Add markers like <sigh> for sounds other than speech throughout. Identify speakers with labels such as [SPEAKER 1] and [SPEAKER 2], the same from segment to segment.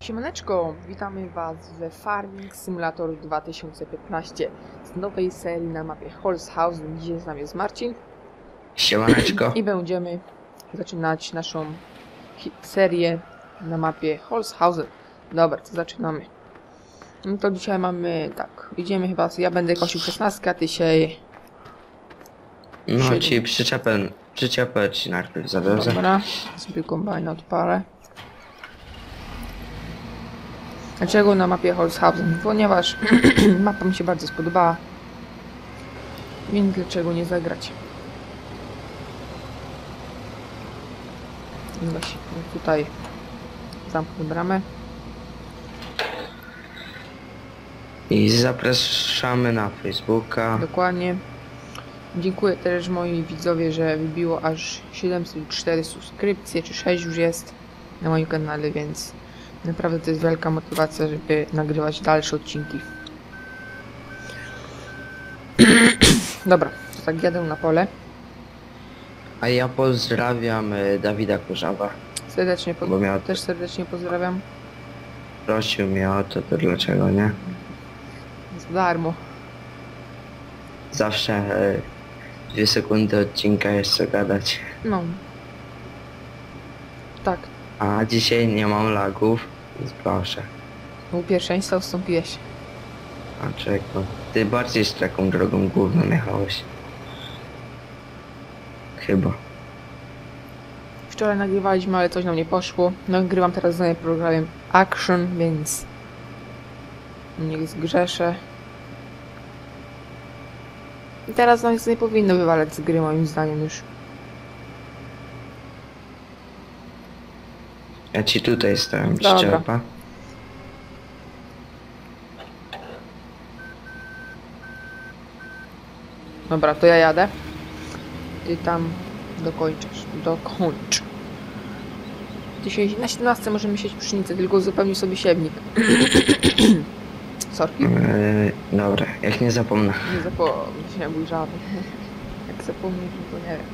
[SPEAKER 1] Siemaneczko, witamy Was we Farming Simulator 2015 z nowej serii na mapie Holzhausen. Dzisiaj z nami jest Marcin
[SPEAKER 2] Siemaneczko.
[SPEAKER 1] i będziemy zaczynać naszą serię na mapie Holzhausen. Dobra, to zaczynamy. No to dzisiaj mamy tak, idziemy chyba, ja będę kosił 16, a Ty się...
[SPEAKER 2] No
[SPEAKER 1] Siedem.
[SPEAKER 2] ci przyczepę, przyczepę ci najpierw zawiozę.
[SPEAKER 1] Dobra, sobie kombajn odpalę. Dlaczego na mapie Holzhausen? Ponieważ <clears throat> mapa mi się bardzo spodobała. Więc dlaczego nie zagrać? Właśnie tutaj zamknę bramę.
[SPEAKER 2] I zapraszamy na Facebooka.
[SPEAKER 1] Dokładnie. Dziękuję też moi widzowie, że wybiło aż 704 subskrypcje, czy 6 już jest na moim kanale, więc naprawdę to jest wielka motywacja, żeby nagrywać dalsze odcinki. <clears throat> Dobra, to tak jadę na pole.
[SPEAKER 2] A ja pozdrawiam e, Dawida Kurzawa.
[SPEAKER 1] Serdecznie po...
[SPEAKER 2] Bo miał-
[SPEAKER 1] też serdecznie pozdrawiam.
[SPEAKER 2] Prosił mnie o to, to dlaczego nie?
[SPEAKER 1] Za darmo.
[SPEAKER 2] Zawsze e, dwie sekundy odcinka jest co gadać.
[SPEAKER 1] No. Tak,
[SPEAKER 2] A dzisiaj nie mam lagów, więc proszę.
[SPEAKER 1] u pierwszeństwa ustąpiłeś.
[SPEAKER 2] A czego? Ty bardziej z taką drogą główną jechałeś. Chyba.
[SPEAKER 1] Wczoraj nagrywaliśmy, ale coś nam nie poszło. Nagrywam teraz z programem Action, więc nie zgrzeszę. I teraz nam nic nie powinno wywalać z gry moim zdaniem już.
[SPEAKER 2] Ja ci tutaj stałem przyczepa.
[SPEAKER 1] Dobra, to ja jadę. Ty tam dokończysz. Dokończ. Dzisiaj na 17 możemy sieć pszenicę, tylko uzupełnił sobie siewnik. <coughs> Sorki.
[SPEAKER 2] E, dobra, jak nie zapomnę.
[SPEAKER 1] Nie zapomnij, nie bój żaby. Jak zapomnisz, to nie wiem.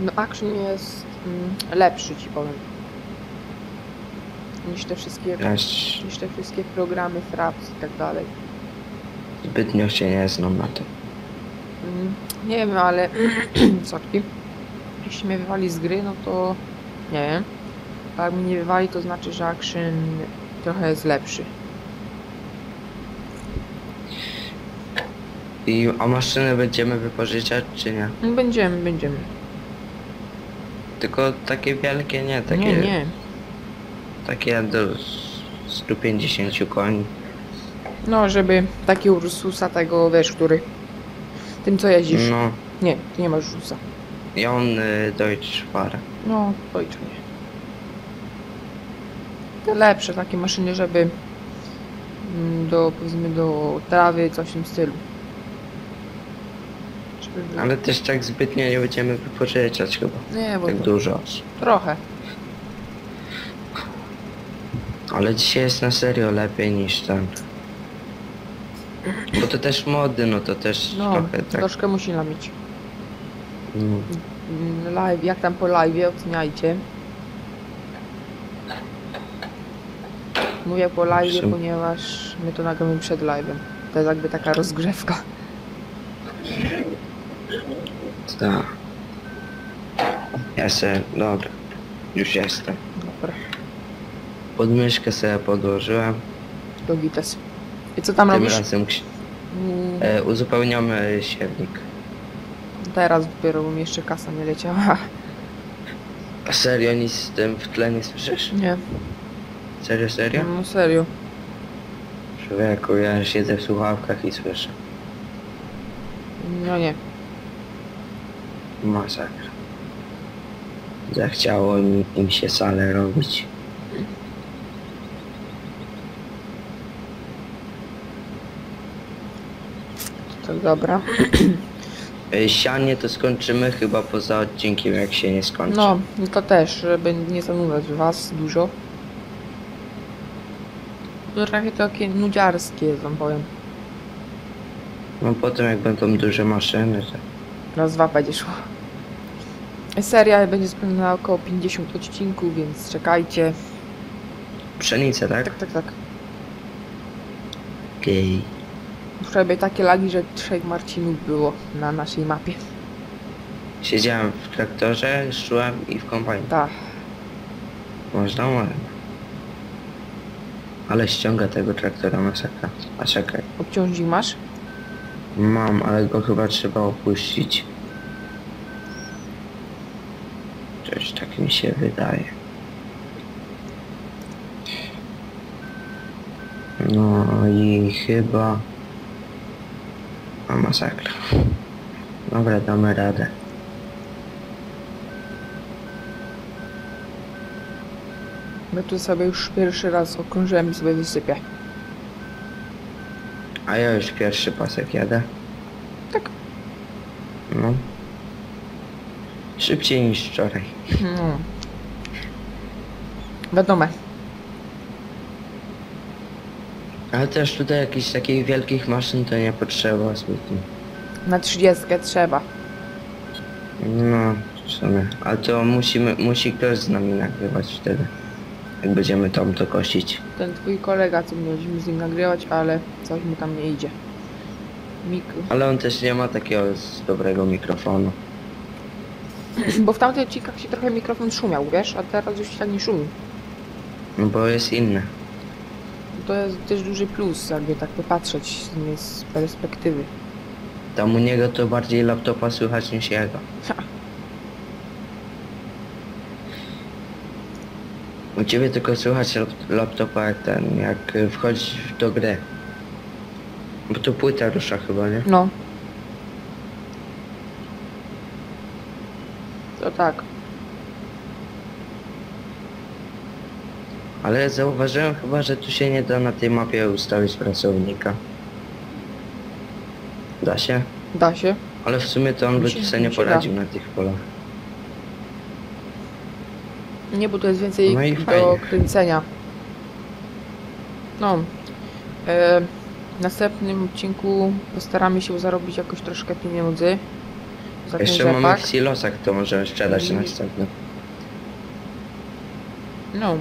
[SPEAKER 1] No Action jest mm, lepszy ci powiem. Niż te wszystkie, niż te wszystkie programy Fraps i tak dalej.
[SPEAKER 2] zbytnio się nie znam na tym.
[SPEAKER 1] Mm, nie wiem, ale <clears throat> sorki. Jeśli mnie wywali z gry, no to nie wiem. A jak mnie nie wywali, to znaczy, że Action trochę jest lepszy.
[SPEAKER 2] I a maszyny będziemy wypożyczać czy nie?
[SPEAKER 1] Będziemy, będziemy.
[SPEAKER 2] Tylko takie wielkie nie, takie,
[SPEAKER 1] Nie, nie.
[SPEAKER 2] takie do 150 koni.
[SPEAKER 1] No, żeby taki Ursusa tego, wiesz, który... Tym, co jeździsz.
[SPEAKER 2] No,
[SPEAKER 1] Nie, ty nie masz Ursusa.
[SPEAKER 2] ja on y, Deutsche Fahrer.
[SPEAKER 1] No, ojcze nie. Te lepsze takie maszyny, żeby mm, do, powiedzmy, do trawy, coś w tym stylu. Żeby
[SPEAKER 2] Ale też tak zbytnio nie będziemy wypożyczać chyba.
[SPEAKER 1] Nie, bo
[SPEAKER 2] Tak
[SPEAKER 1] to
[SPEAKER 2] dużo.
[SPEAKER 1] trochę.
[SPEAKER 2] Ale dzisiaj jest na serio lepiej niż ten. Bo to też mody, no to też
[SPEAKER 1] No,
[SPEAKER 2] trochę tak.
[SPEAKER 1] troszkę musi namieć.
[SPEAKER 2] No.
[SPEAKER 1] Mm, Live, jak tam po live, oceniajcie. Mówię po live, ponieważ my to nagramy przed live'em. To jest jakby taka rozgrzewka.
[SPEAKER 2] Tak. Ja se, dobra. Już jestem.
[SPEAKER 1] Dobra,
[SPEAKER 2] Pod myszkę sobie podłożyłem.
[SPEAKER 1] do gites. I co tam
[SPEAKER 2] Tym
[SPEAKER 1] robisz?
[SPEAKER 2] razem ksi-
[SPEAKER 1] Mm,
[SPEAKER 2] e, uzupełniamy siewnik.
[SPEAKER 1] Teraz dopiero, bo mi jeszcze kasa nie leciała. <laughs>
[SPEAKER 2] A serio nic z tym w tle nie słyszysz?
[SPEAKER 1] Nie,
[SPEAKER 2] Serio, serio?
[SPEAKER 1] no serio.
[SPEAKER 2] Człowieku, ja siedzę w słuchawkach i słyszę.
[SPEAKER 1] No nie.
[SPEAKER 2] Masakra. Zachciało mi, im się salę robić.
[SPEAKER 1] Tak dobra.
[SPEAKER 2] Y, <clears throat> Sianie to skończymy chyba poza odcinkiem, jak się nie skończy.
[SPEAKER 1] No, no to też, żeby nie zanudzać was dużo. To trochę takie nudziarskie, wam powiem.
[SPEAKER 2] No potem jak będą duże maszyny, to...
[SPEAKER 1] Raz, dwa będzie szło. Seria będzie spełniona około 50 odcinków, więc czekajcie.
[SPEAKER 2] Pszenicę, tak?
[SPEAKER 1] Tak, tak, tak.
[SPEAKER 2] Okej.
[SPEAKER 1] Wczoraj takie lagi, że trzech Marcinów było na naszej mapie.
[SPEAKER 2] Siedziałem w traktorze, szłem i w kombajnie.
[SPEAKER 1] Tak.
[SPEAKER 2] Można, można. Ale ściąga tego traktora masakra. A czekaj.
[SPEAKER 1] Obciążnik masz?
[SPEAKER 2] Mam, ale go chyba trzeba opuścić. Coś tak mi się wydaje. No i chyba... A masakra. Dobra, damy radę.
[SPEAKER 1] Ja tu sobie już pierwszy raz okrążyłem i sobie wysypię.
[SPEAKER 2] A ja już pierwszy pasek jadę.
[SPEAKER 1] Tak.
[SPEAKER 2] No. Szybciej niż wczoraj.
[SPEAKER 1] No. Wiadomo.
[SPEAKER 2] Ale też tutaj jakichś takich wielkich maszyn to nie potrzeba zbytnio.
[SPEAKER 1] Na 30 trzeba.
[SPEAKER 2] No, w sumie. Ale to musimy, musi ktoś z nami nagrywać wtedy. Jak będziemy tam to kosić.
[SPEAKER 1] Ten twój kolega, co mieliśmy z nim nagrywać, ale coś mu tam nie idzie. Mik...
[SPEAKER 2] Ale on też nie ma takiego z dobrego mikrofonu. <clears throat>
[SPEAKER 1] Bo w tamtych odcinkach się trochę mikrofon szumiał, wiesz? A teraz już tak nie szumi.
[SPEAKER 2] No bo jest inny.
[SPEAKER 1] To jest też duży plus, jakby tak popatrzeć z, perspektywy.
[SPEAKER 2] Tam u niego to bardziej laptopa słychać niż jego.
[SPEAKER 1] Ha.
[SPEAKER 2] U ciebie tylko słychać lap- laptopa jak ten, jak y, wchodzisz do gry. Bo tu płyta rusza chyba, nie?
[SPEAKER 1] No. To tak.
[SPEAKER 2] Ale zauważyłem chyba, że tu się nie da na tej mapie ustawić pracownika. Da się?
[SPEAKER 1] Da się.
[SPEAKER 2] Ale w sumie to on by
[SPEAKER 1] się-
[SPEAKER 2] tu sobie nie
[SPEAKER 1] się da.
[SPEAKER 2] poradził na tych polach.
[SPEAKER 1] Nie, bo to jest więcej
[SPEAKER 2] No
[SPEAKER 1] do
[SPEAKER 2] fajnie.
[SPEAKER 1] kręcenia. No. E, w następnym odcinku postaramy się zarobić jakoś troszkę pieniędzy. Za
[SPEAKER 2] Jeszcze mamy
[SPEAKER 1] rzepak.
[SPEAKER 2] w silosach, to możemy sprzedać
[SPEAKER 1] I-
[SPEAKER 2] następny.
[SPEAKER 1] No.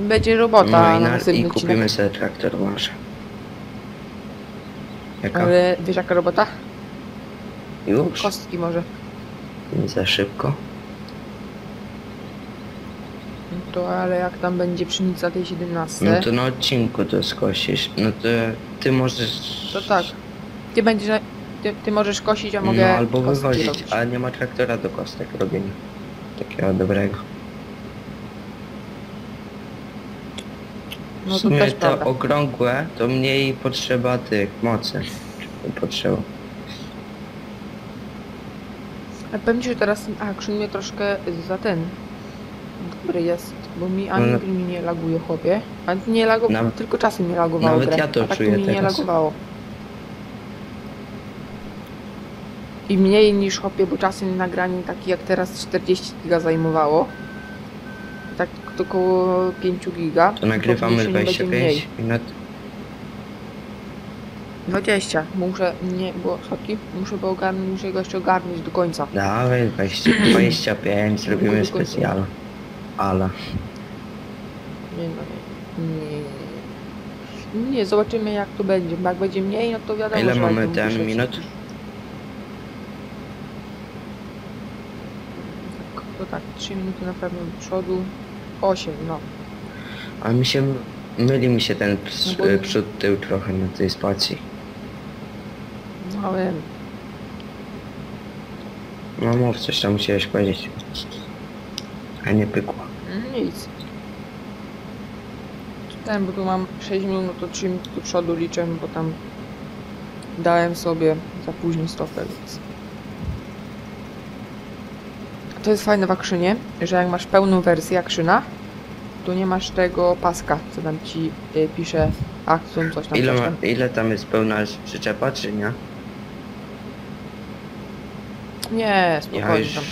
[SPEAKER 1] Będzie robota
[SPEAKER 2] No i, na, i
[SPEAKER 1] odcinek.
[SPEAKER 2] kupimy sobie traktor może. Jaka?
[SPEAKER 1] Ale wiesz jaka robota?
[SPEAKER 2] Już?
[SPEAKER 1] Kostki może.
[SPEAKER 2] Nie za szybko.
[SPEAKER 1] No to ale jak tam będzie pszenica tej 17,
[SPEAKER 2] No to na odcinku to skosisz. No to ty możesz...
[SPEAKER 1] to tak. Ty będziesz, ty, ty możesz kosić, a
[SPEAKER 2] No
[SPEAKER 1] mogę
[SPEAKER 2] albo
[SPEAKER 1] kostki
[SPEAKER 2] wywozić, ale nie ma traktora do kostek robienia. Takiego dobrego.
[SPEAKER 1] No
[SPEAKER 2] w
[SPEAKER 1] to
[SPEAKER 2] sumie
[SPEAKER 1] też
[SPEAKER 2] te
[SPEAKER 1] prawda.
[SPEAKER 2] okrągłe to mniej potrzeba tych mocy. Potrzeba.
[SPEAKER 1] A powiem ci, że teraz ten action mnie troszkę za ten dobry jest, bo mi ani
[SPEAKER 2] No,
[SPEAKER 1] gry mi nie laguje chłopie. A nie lago...
[SPEAKER 2] Naw-
[SPEAKER 1] tylko czasem nie lagowało
[SPEAKER 2] nawet
[SPEAKER 1] grę,
[SPEAKER 2] ja to
[SPEAKER 1] a tak
[SPEAKER 2] czuję
[SPEAKER 1] mi nie
[SPEAKER 2] teraz.
[SPEAKER 1] lagowało. I mniej niż chłopie, bo czasem nagranie takie jak teraz 40 giga zajmowało. To około 5 giga.
[SPEAKER 2] To nagrywamy
[SPEAKER 1] później będzie
[SPEAKER 2] 25
[SPEAKER 1] mniej.
[SPEAKER 2] minut.
[SPEAKER 1] 20. Muszę, nie, bo chodki, muszę go ogarnąć, muszę go jeszcze ogarnąć do końca.
[SPEAKER 2] Dawaj 20, 25, zrobimy specjal. Ale.
[SPEAKER 1] Nie, no nie. Nie, nie, zobaczymy jak to będzie. Jak będzie mniej, no to wiadomo,
[SPEAKER 2] Ile
[SPEAKER 1] że
[SPEAKER 2] mamy ten minut?
[SPEAKER 1] Tak, To tak, 3 minuty na pewno do przodu. 8, no.
[SPEAKER 2] A mi się myli mi się ten ps-
[SPEAKER 1] No bo-
[SPEAKER 2] przód tył trochę na tej spacji.
[SPEAKER 1] No ale
[SPEAKER 2] No mów coś tam musiałeś powiedzieć. A nie pykło.
[SPEAKER 1] nic. Ten, bo tu mam 6 minut, no to 3 minuty do przodu liczę, bo tam dałem sobie za późno stopę, więc... To jest fajne w akrzynie, że jak masz pełną wersję akrzyna, to nie masz tego paska, co tam ci y, pisze akcją, coś tam,
[SPEAKER 2] Ile,
[SPEAKER 1] coś
[SPEAKER 2] ma,
[SPEAKER 1] tam.
[SPEAKER 2] ile tam jest pełna przyczepa, czy nie?
[SPEAKER 1] Nie, spokojnie
[SPEAKER 2] Ja już...
[SPEAKER 1] tam.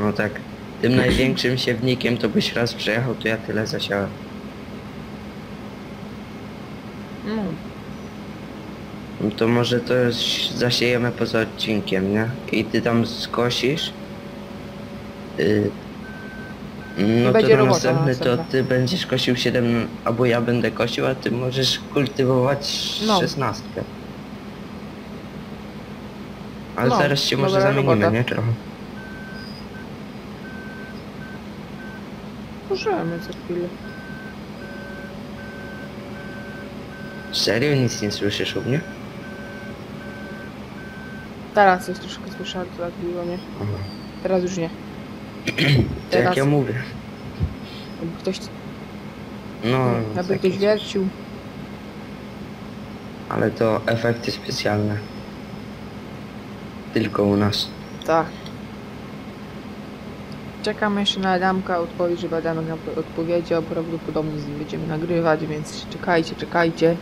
[SPEAKER 2] No tak, tym największym siewnikiem to byś raz przejechał, to ja tyle zasiałem.
[SPEAKER 1] No,
[SPEAKER 2] No to może to zasiejemy poza odcinkiem, nie? I ty tam skosisz. Y, no
[SPEAKER 1] będzie
[SPEAKER 2] to na
[SPEAKER 1] robota
[SPEAKER 2] następny to
[SPEAKER 1] następna.
[SPEAKER 2] ty będziesz kosił 7, albo ja będę kosił, a ty możesz kultywować
[SPEAKER 1] No.
[SPEAKER 2] 16. Ale
[SPEAKER 1] No,
[SPEAKER 2] zaraz się może
[SPEAKER 1] dobra
[SPEAKER 2] zamienimy,
[SPEAKER 1] robota.
[SPEAKER 2] nie? Trochę.
[SPEAKER 1] możemy za chwilę.
[SPEAKER 2] Serio nic nie słyszysz u mnie?
[SPEAKER 1] Teraz jest troszkę słyszałem, to tak było, nie?
[SPEAKER 2] Aha.
[SPEAKER 1] Teraz już nie.
[SPEAKER 2] To jak
[SPEAKER 1] Teraz-
[SPEAKER 2] ja mówię.
[SPEAKER 1] Jakby ktoś,
[SPEAKER 2] No,
[SPEAKER 1] jakby
[SPEAKER 2] takie
[SPEAKER 1] ktoś wiercił.
[SPEAKER 2] Ale to efekty specjalne. Tylko u nas.
[SPEAKER 1] Tak. Czekamy jeszcze na Adamka, odpowiedź, żeby Adamek nam po- odpowiedział. Prawdopodobnie z nim będziemy nagrywać, więc czekajcie, czekajcie.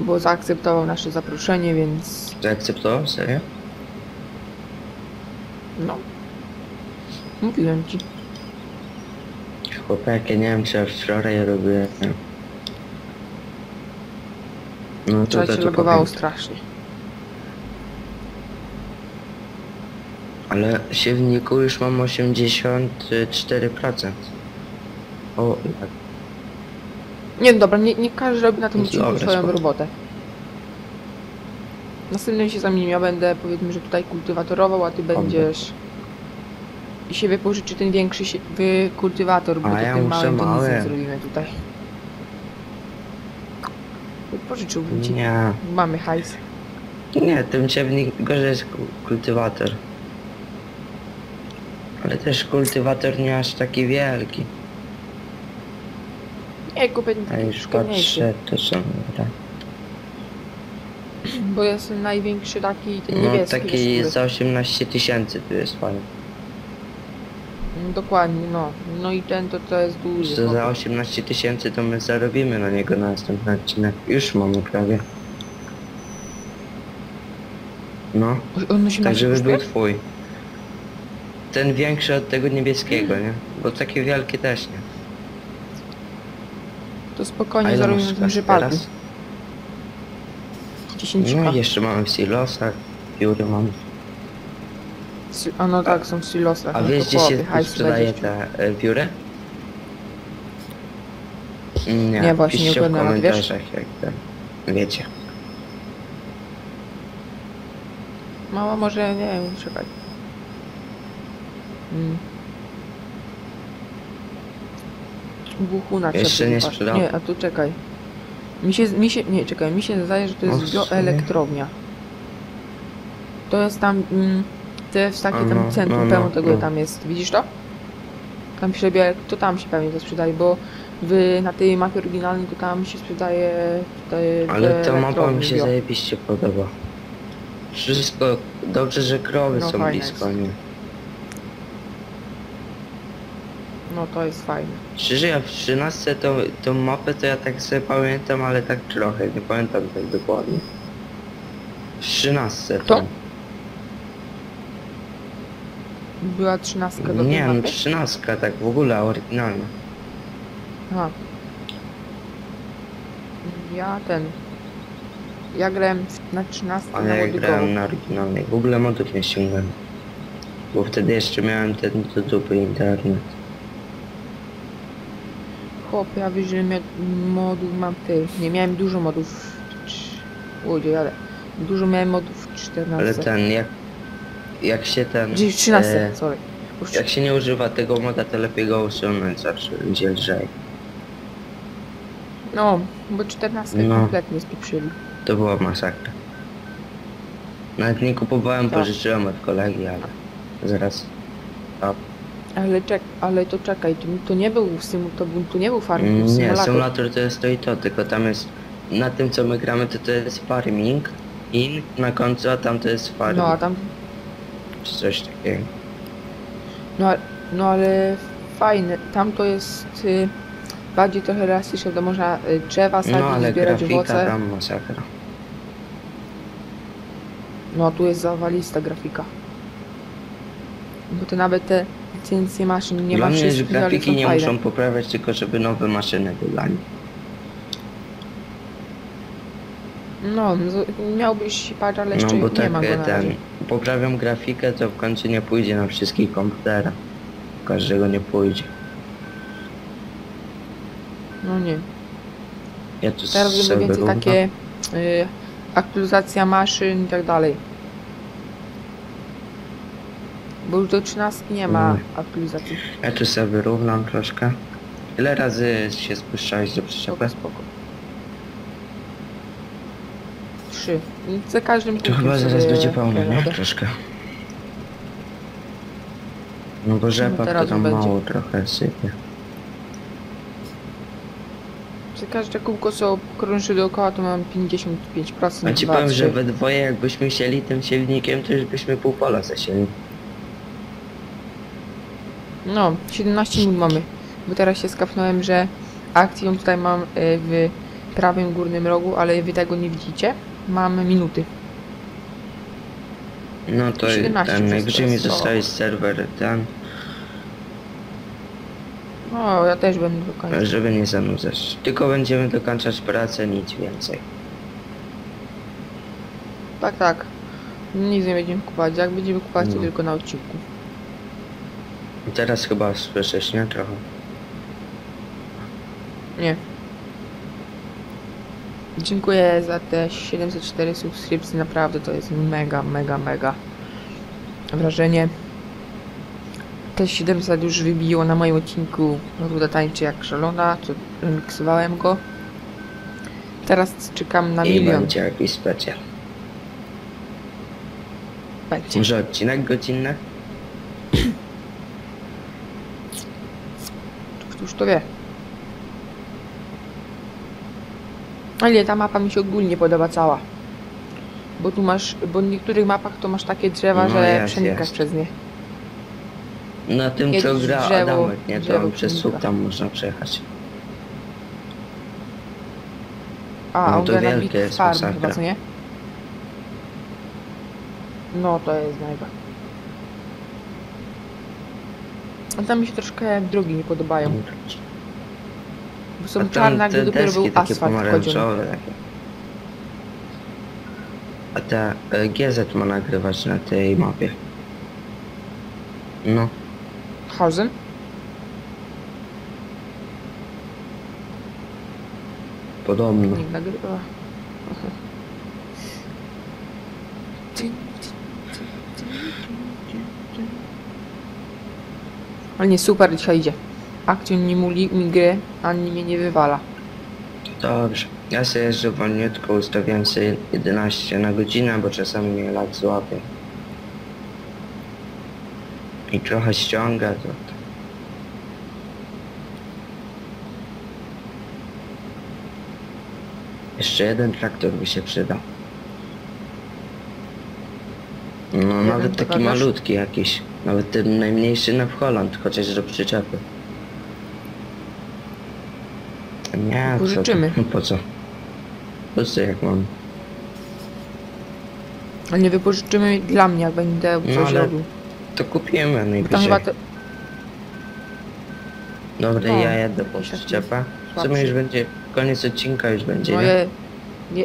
[SPEAKER 1] Bo zaakceptował nasze zaproszenie, więc
[SPEAKER 2] Zaakceptował? Serio?
[SPEAKER 1] No. Mówiłem ci.
[SPEAKER 2] Chłopaki, nie wiem czy ja wczoraj robię. No to
[SPEAKER 1] Wczoraj
[SPEAKER 2] to,
[SPEAKER 1] się
[SPEAKER 2] to
[SPEAKER 1] logowało
[SPEAKER 2] pamiętam.
[SPEAKER 1] strasznie.
[SPEAKER 2] Ale siewniku już mam 84%. O, tak.
[SPEAKER 1] Nie, no dobra, nie, nie każdy robi na tym
[SPEAKER 2] No
[SPEAKER 1] odcinku
[SPEAKER 2] dobra,
[SPEAKER 1] swoją
[SPEAKER 2] spoko.
[SPEAKER 1] robotę. Następnym się zamienimy, ja będę powiedzmy, że tutaj kultywatorował, a ty będziesz... I się wypożyczy ten większy się... wy kultywator, bo
[SPEAKER 2] A
[SPEAKER 1] to
[SPEAKER 2] ja muszę
[SPEAKER 1] małym to nic
[SPEAKER 2] małe.
[SPEAKER 1] nie zrobimy tutaj. Wypożyczyłbym ci.
[SPEAKER 2] Nie.
[SPEAKER 1] Mamy hajs.
[SPEAKER 2] Nie, tym siewnik gorzej jest ku- kultywator. Ale też kultywator nie aż taki wielki.
[SPEAKER 1] Nie, kupię
[SPEAKER 2] A już
[SPEAKER 1] skromniejszy.
[SPEAKER 2] patrzę, to są dobra.
[SPEAKER 1] Bo jest największy taki, ten
[SPEAKER 2] No
[SPEAKER 1] niebieski.
[SPEAKER 2] taki
[SPEAKER 1] który-
[SPEAKER 2] za 18 tysięcy tu jest fajny.
[SPEAKER 1] Mm, Dokładnie, no. No i ten to, to jest duży.
[SPEAKER 2] To za
[SPEAKER 1] chłopie.
[SPEAKER 2] 18 tysięcy to my zarobimy na niego na następny odcinek. Już mamy prawie. No,
[SPEAKER 1] On 18
[SPEAKER 2] tak żeby był twój. Ten większy od tego niebieskiego, nie? Bo taki wielki też nie.
[SPEAKER 1] To
[SPEAKER 2] A
[SPEAKER 1] spokojnie
[SPEAKER 2] ile
[SPEAKER 1] zarobimy na tym
[SPEAKER 2] teraz?
[SPEAKER 1] 10
[SPEAKER 2] No jeszcze mamy w silosach, pióry mamy.
[SPEAKER 1] A no tak, są w silosach.
[SPEAKER 2] A
[SPEAKER 1] no
[SPEAKER 2] wiesz gdzie się
[SPEAKER 1] hajs
[SPEAKER 2] sprzedaje
[SPEAKER 1] będzie.
[SPEAKER 2] te e, pióry? Nie,
[SPEAKER 1] Nie, właśnie nie
[SPEAKER 2] w
[SPEAKER 1] oglądam, wiesz?
[SPEAKER 2] komentarzach jak ten. Wiecie.
[SPEAKER 1] Mała może, nie wiem, czekaj. Mm. Buchuna
[SPEAKER 2] Jeszcze
[SPEAKER 1] trzeba
[SPEAKER 2] nie
[SPEAKER 1] wypaść.
[SPEAKER 2] sprzedał?
[SPEAKER 1] Nie, a tu czekaj. Mi się, mi się, nie, czekaj, mi się zdaje, że to
[SPEAKER 2] O,
[SPEAKER 1] jest
[SPEAKER 2] w sumie.
[SPEAKER 1] bioelektrownia. To jest tam, mm, to jest takie
[SPEAKER 2] A,
[SPEAKER 1] tam
[SPEAKER 2] no,
[SPEAKER 1] centrum
[SPEAKER 2] no, no,
[SPEAKER 1] pełno tego
[SPEAKER 2] no.
[SPEAKER 1] tam jest, widzisz to? Tam się bio, to tam się pewnie to sprzedaje, bo w, na tej mapie oryginalnej to tam się sprzedaje te
[SPEAKER 2] Ale ta mapa mi się
[SPEAKER 1] bio.
[SPEAKER 2] zajebiście podoba. Wszystko dobrze, że krowy
[SPEAKER 1] No,
[SPEAKER 2] są
[SPEAKER 1] fajne
[SPEAKER 2] blisko,
[SPEAKER 1] jest.
[SPEAKER 2] nie?
[SPEAKER 1] No to jest fajne.
[SPEAKER 2] Szczerze ja w 13 to, tą mapę to ja tak sobie pamiętam, ale tak trochę, nie pamiętam tak dokładnie. W 13
[SPEAKER 1] To? Była trzynastka do tej
[SPEAKER 2] Nie, no
[SPEAKER 1] mapy?
[SPEAKER 2] 13 tak w ogóle oryginalna.
[SPEAKER 1] Aha. Ja ten. Ja grałem na 13
[SPEAKER 2] Ale
[SPEAKER 1] na
[SPEAKER 2] ja grałem na oryginalnej. W ogóle modów nie ściągnąłem. Bo wtedy jeszcze miałem ten do dupy internet.
[SPEAKER 1] Ja wiesz, że modów mam ty. Nie miałem dużo modów. Łodzie, ale dużo miałem modów w 14.
[SPEAKER 2] Ale ten, jak, jak się ten...
[SPEAKER 1] Gdzieś w 13,
[SPEAKER 2] e,
[SPEAKER 1] sorry. Już
[SPEAKER 2] Jak się nie używa tego moda, to lepiej go usunąć zawsze, będzie lżej.
[SPEAKER 1] No, bo 14
[SPEAKER 2] No.
[SPEAKER 1] kompletnie spieprzyli.
[SPEAKER 2] To była masakra. Nawet nie kupowałem,
[SPEAKER 1] Tak.
[SPEAKER 2] pożyczyłem od kolegi, ale zaraz...
[SPEAKER 1] Ale czek, ale to czekaj, to, to nie był to, to nie był farming,
[SPEAKER 2] Mm,
[SPEAKER 1] to był
[SPEAKER 2] Nie,
[SPEAKER 1] symulator.
[SPEAKER 2] symulator to jest to i to, tylko tam jest... Na tym co my gramy to to jest farming, in na końcu, a tam to jest farming,
[SPEAKER 1] No, a tam
[SPEAKER 2] czy coś takiego.
[SPEAKER 1] No, a- no ale fajne. Tam to jest y, bardziej trochę realistyczne, to można y, drzewa sadzić,
[SPEAKER 2] No ale
[SPEAKER 1] zbierać
[SPEAKER 2] grafika
[SPEAKER 1] owoce.
[SPEAKER 2] tam masakra.
[SPEAKER 1] No tu jest zawalista grafika. Bo to nawet te licencje maszyn nie ma
[SPEAKER 2] mnie, że
[SPEAKER 1] wszystkich, ale
[SPEAKER 2] grafiki
[SPEAKER 1] są
[SPEAKER 2] nie
[SPEAKER 1] fajne.
[SPEAKER 2] muszą poprawiać, tylko żeby nowe maszyny wydali.
[SPEAKER 1] No, z- miałbyś patrz, ale jeszcze
[SPEAKER 2] No bo
[SPEAKER 1] nie
[SPEAKER 2] tak
[SPEAKER 1] ma go
[SPEAKER 2] e,
[SPEAKER 1] na
[SPEAKER 2] ten,
[SPEAKER 1] razie.
[SPEAKER 2] poprawiam grafikę, to w końcu nie pójdzie na wszystkich komputerach. Każdego nie pójdzie.
[SPEAKER 1] No nie.
[SPEAKER 2] Ja tu
[SPEAKER 1] Teraz będą
[SPEAKER 2] sobie
[SPEAKER 1] więcej takie y, aktualizacja maszyn i tak dalej. Bo już do 13 nie ma
[SPEAKER 2] Mm.
[SPEAKER 1] aktualizacji.
[SPEAKER 2] Ja tu sobie wyrównam troszkę. Ile razy się spuszczałeś do przyczepy?
[SPEAKER 1] spoko. Trzy. I Za każdym
[SPEAKER 2] To
[SPEAKER 1] punktem
[SPEAKER 2] chyba zaraz
[SPEAKER 1] sobie
[SPEAKER 2] będzie pełno, nie? Troszkę. No bo rzepak
[SPEAKER 1] teraz
[SPEAKER 2] to tam
[SPEAKER 1] będzie.
[SPEAKER 2] mało trochę sypie.
[SPEAKER 1] Za każde kółko co krąży dookoła to mam 55%.
[SPEAKER 2] A ci
[SPEAKER 1] dwa,
[SPEAKER 2] powiem,
[SPEAKER 1] trzy.
[SPEAKER 2] że we dwoje jakbyśmy sieli tym silnikiem, to już byśmy pół pola zasieli.
[SPEAKER 1] No, 17 minut mamy. Bo teraz się skapnąłem, że akcję tutaj mam y, w prawym górnym rogu, ale wy tego nie widzicie. Mam minuty.
[SPEAKER 2] No to
[SPEAKER 1] 17
[SPEAKER 2] ten, najwyżej mi
[SPEAKER 1] to.
[SPEAKER 2] zostawić serwer ten,
[SPEAKER 1] O, ja też będę do końca.
[SPEAKER 2] żeby nie zanudzać. Tylko będziemy dokończać pracę, nic więcej.
[SPEAKER 1] Tak, tak. Nic nie będziemy kupować. Jak będziemy kupować, to
[SPEAKER 2] No.
[SPEAKER 1] tylko na odcinku.
[SPEAKER 2] I teraz chyba słyszysz, nie? Trochę.
[SPEAKER 1] Nie. Dziękuję za te 704 subskrypcje. Naprawdę to jest mega, mega, mega wrażenie. Te 700 już wybiło na moim odcinku Ruda tańczy jak szalona, co remiksowałem go. Teraz czekam na
[SPEAKER 2] I
[SPEAKER 1] milion.
[SPEAKER 2] będzie jakiś specjal.
[SPEAKER 1] Będzie.
[SPEAKER 2] Może odcinek godzinny?
[SPEAKER 1] Któż to wie? Ale ta mapa mi się ogólnie podoba cała. Bo tu masz, bo w niektórych mapach to masz takie drzewa,
[SPEAKER 2] No
[SPEAKER 1] że
[SPEAKER 2] jest,
[SPEAKER 1] przenikasz
[SPEAKER 2] jest.
[SPEAKER 1] przez nie.
[SPEAKER 2] Na tym co
[SPEAKER 1] Kiedyś
[SPEAKER 2] gra
[SPEAKER 1] drzewo-
[SPEAKER 2] Adamek, nie? To
[SPEAKER 1] drzewo
[SPEAKER 2] przez słup tam można przejechać.
[SPEAKER 1] A,
[SPEAKER 2] No
[SPEAKER 1] on
[SPEAKER 2] to
[SPEAKER 1] gra na
[SPEAKER 2] wielkie
[SPEAKER 1] Big
[SPEAKER 2] jest
[SPEAKER 1] Farm
[SPEAKER 2] masakra.
[SPEAKER 1] chyba, co nie? No, to jest mega. A tam mi się troszkę drogi nie podobają. Bo są czarne, gdy dopiero był
[SPEAKER 2] takie
[SPEAKER 1] asfalt
[SPEAKER 2] pomarańczowe takie. A ta e, GZ ma nagrywać na tej mapie. No,
[SPEAKER 1] Hausen?
[SPEAKER 2] podobno.
[SPEAKER 1] Nikt nagrywa. Aha. Ale nie, super dzisiaj idzie. Akcjon nie muli mi gry, ani mnie nie wywala.
[SPEAKER 2] Dobrze. Ja sobie jeżdżę wolniutko, ustawiam sobie 11 na godzinę, bo czasami mnie lat złapie. I trochę ściąga to. to. Jeszcze jeden traktor by się przydał. No nawet taki malutki jakiś. Nawet ten najmniejszy na w Holland, chociaż do przyczepy. Nie, co ty?
[SPEAKER 1] Pożyczymy. <laughs>
[SPEAKER 2] Po co? Po co jak mam?
[SPEAKER 1] Ale nie wypożyczymy dla mnie, jak będę
[SPEAKER 2] No,
[SPEAKER 1] coś
[SPEAKER 2] ale
[SPEAKER 1] robił.
[SPEAKER 2] To kupimy
[SPEAKER 1] Tam
[SPEAKER 2] najwyżej.
[SPEAKER 1] chyba te...
[SPEAKER 2] Dobra,
[SPEAKER 1] No,
[SPEAKER 2] ja jadę po przyczepę. W sumie już będzie, koniec odcinka już będzie, nie?
[SPEAKER 1] Moje... Nie...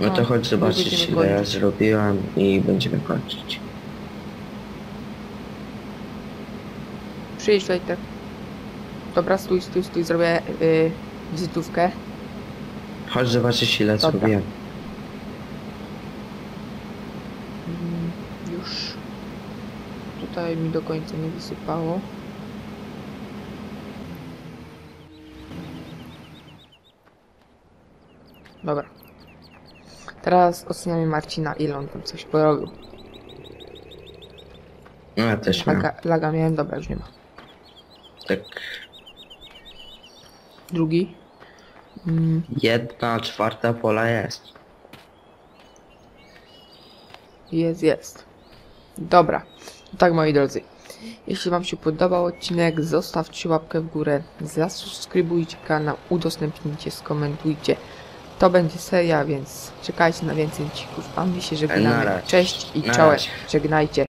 [SPEAKER 2] No to
[SPEAKER 1] no,
[SPEAKER 2] chodź zobaczyć ile ja zrobiłam i będziemy kończyć.
[SPEAKER 1] Przyjedź tutaj tak. Dobra, stój, stój, stój, zrobię yy, wizytówkę.
[SPEAKER 2] Chodź zobaczyć ile
[SPEAKER 1] Dobra.
[SPEAKER 2] zrobiłem.
[SPEAKER 1] Mm, Już tutaj mi do końca nie wysypało. Dobra. Teraz oceniamy Marcina, ile on tam coś porobił.
[SPEAKER 2] No ja też miałem.
[SPEAKER 1] Laga, laga miałem, dobra, już nie ma.
[SPEAKER 2] Tak
[SPEAKER 1] Drugi. Mm,
[SPEAKER 2] jedna czwarta pola jest.
[SPEAKER 1] Jest, jest. Dobra. Tak, moi drodzy. Jeśli Wam się podobał odcinek, zostawcie łapkę w górę, zasubskrybujcie kanał, udostępnijcie, skomentujcie. to będzie seria, więc czekajcie na więcej cików. A my się
[SPEAKER 2] Na
[SPEAKER 1] żegnamy. Cześć i czołem. Żegnajcie.